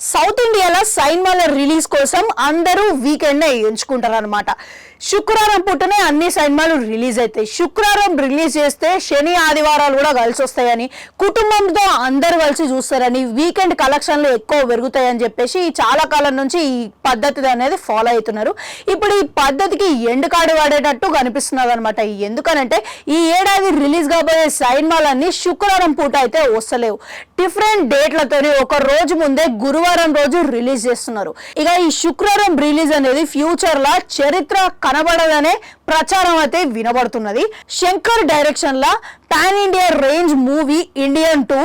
South ఇండియాలో సైన్మాల release కోసం అందరూ వీకెండ్ ఎంచుకుంటారు అనమాట శుక్రవారం పుట్టనే అన్ని సైన్మాలు రిలీజ్ అవుతాయి శుక్రవారం రిలీజ్ చేస్తే శని ఆదివారాలు కూడా కలిసి వస్తాయని కుటుంబంతో అందరూ కలిసి చూస్తారని వీకెండ్ కలెక్షన్లు ఎక్కువ పెరుగుతాయని చెప్పేసి చాలా కాలం నుంచి ఈ పద్ధతి అనేది ఫాలో అవుతున్నారు. ఇప్పుడు ఈ పద్ధతికి ఎండు కాడి వాడేటట్టు కనిపిస్తున్నది అనమాట ఎందుకనంటే ఈ ఏడాది రిలీజ్ కాబోయే సైన్మాలన్నీ శుక్రవారం పూట అయితే వస్తలేవు. డిఫరెంట్ డేట్లతోనే ఒక రోజు ముందే గురువారం రోజు రిలీజ్ చేస్తున్నారు. ఇక ఈ శుక్రవారం రిలీజ్ అనేది ఫ్యూచర్ లా చరిత్ర కనబడదనే ప్రచారం అయితే వినబడుతున్నది. శంకర్ డైరెక్షన్ లా pan India range movie Indian two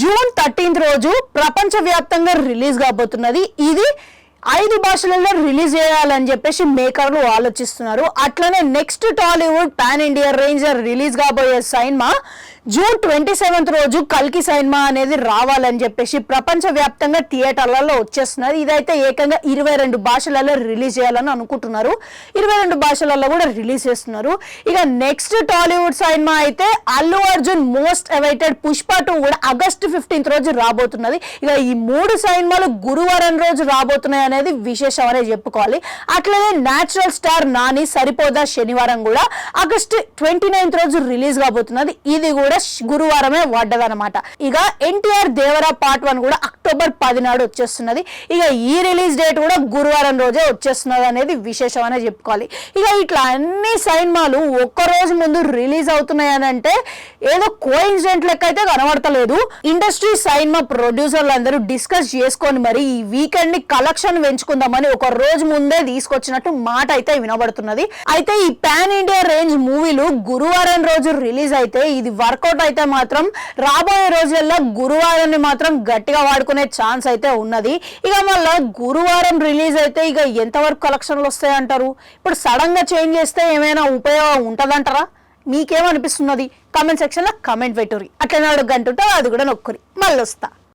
June thirteenth రోజు ప్రపంచవ్యాప్తంగా రిలీజ్ కాబోతున్నది. ఇది ఐదు భాషలలో రిలీజ్ చేయాలని చెప్పేసి మేకర్లు ఆలోచిస్తున్నారు. అట్లనే next Tollywood pan India range release కాబోయే సైన్మా జూన్ ట్వంటీ సెవెంత్ రోజు కల్కి సినిమా అనేది రావాలని చెప్పేసి ప్రపంచ వ్యాప్తంగా థియేటర్లలో వచ్చేస్తున్నారు. ఇదైతే ఏకంగా ఇరవై రెండు భాషలలో రిలీజ్ చేయాలని అనుకుంటున్నారు. ఇరవై రెండు భాషలలో కూడా రిలీజ్ చేస్తున్నారు. ఇక నెక్స్ట్ టాలీవుడ్ సినిమా అయితే Allu Arjun most awaited Pushpa two కూడా ఆగస్ట్ ఫిఫ్టీన్త్ రోజు రాబోతున్నది. ఇక ఈ మూడు సినిమాలు గురువారం రోజు రాబోతున్నాయి అనేది విశేషం అనే చెప్పుకోవాలి. అట్లనే న్యాచురల్ స్టార్ నాని సరిపోదా శనివారం కూడా ఆగస్ట్ ట్వంటీ నైన్త్ రోజు రిలీజ్ కాబోతున్నది. ఇది కూడా ఫ్రెష్ గురువారమే పడ్డదనమాట ఇక ఎన్టీఆర్ దేవరా పార్ట్ వన్ కూడా అక్టోబర్ పది నాడు వచ్చేస్తున్నది. ఇక ఈ రిలీజ్ డేట్ కూడా గురువారం రోజే వచ్చేస్తున్నది అనేది విశేషం అనే చెప్పుకోవాలి. ఇక ఇట్లా అన్ని సినిమాలు ఒక్క రోజు ముందు రిలీజ్ అవుతున్నాయి అని అంటే ఏదో కోయిన్సిడెంట్ లెక్క అయితే కనబడతలేదు. ఇండస్ట్రీ సైన్మా ప్రొడ్యూసర్లు అందరూ డిస్కస్ చేసుకొని మరి ఈ వీకెండ్ని కలెక్షన్ పెంచుకుందామని ఒక రోజు ముందే తీసుకొచ్చినట్టు మాట అయితే వినబడుతున్నది. అయితే ఈ పాన్ ఇండియా రేంజ్ మూవీలు గురువారం రోజు రిలీజ్ అయితే ఇది వర్క్ వర్కౌట్ అయితే మాత్రం రాబోయే రోజుల్లో గురువారాన్ని మాత్రం గట్టిగా వాడుకునే ఛాన్స్ అయితే ఉన్నది. ఇక మళ్ళీ గురువారం రిలీజ్ అయితే ఇక ఎంతవరకు కలెక్షన్లు వస్తాయంటారు ఇప్పుడు సడన్గా చేంజ్ చేస్తే ఏమైనా ఉపయోగం ఉంటదంటారా? మీకేమనిపిస్తున్నది? కామెంట్ సెక్షన్లో కామెంట్ పెట్టుర్రి. అట్లనే అడుగు గంటుంటే అది కూడా నొక్కురి మళ్ళీ వస్తా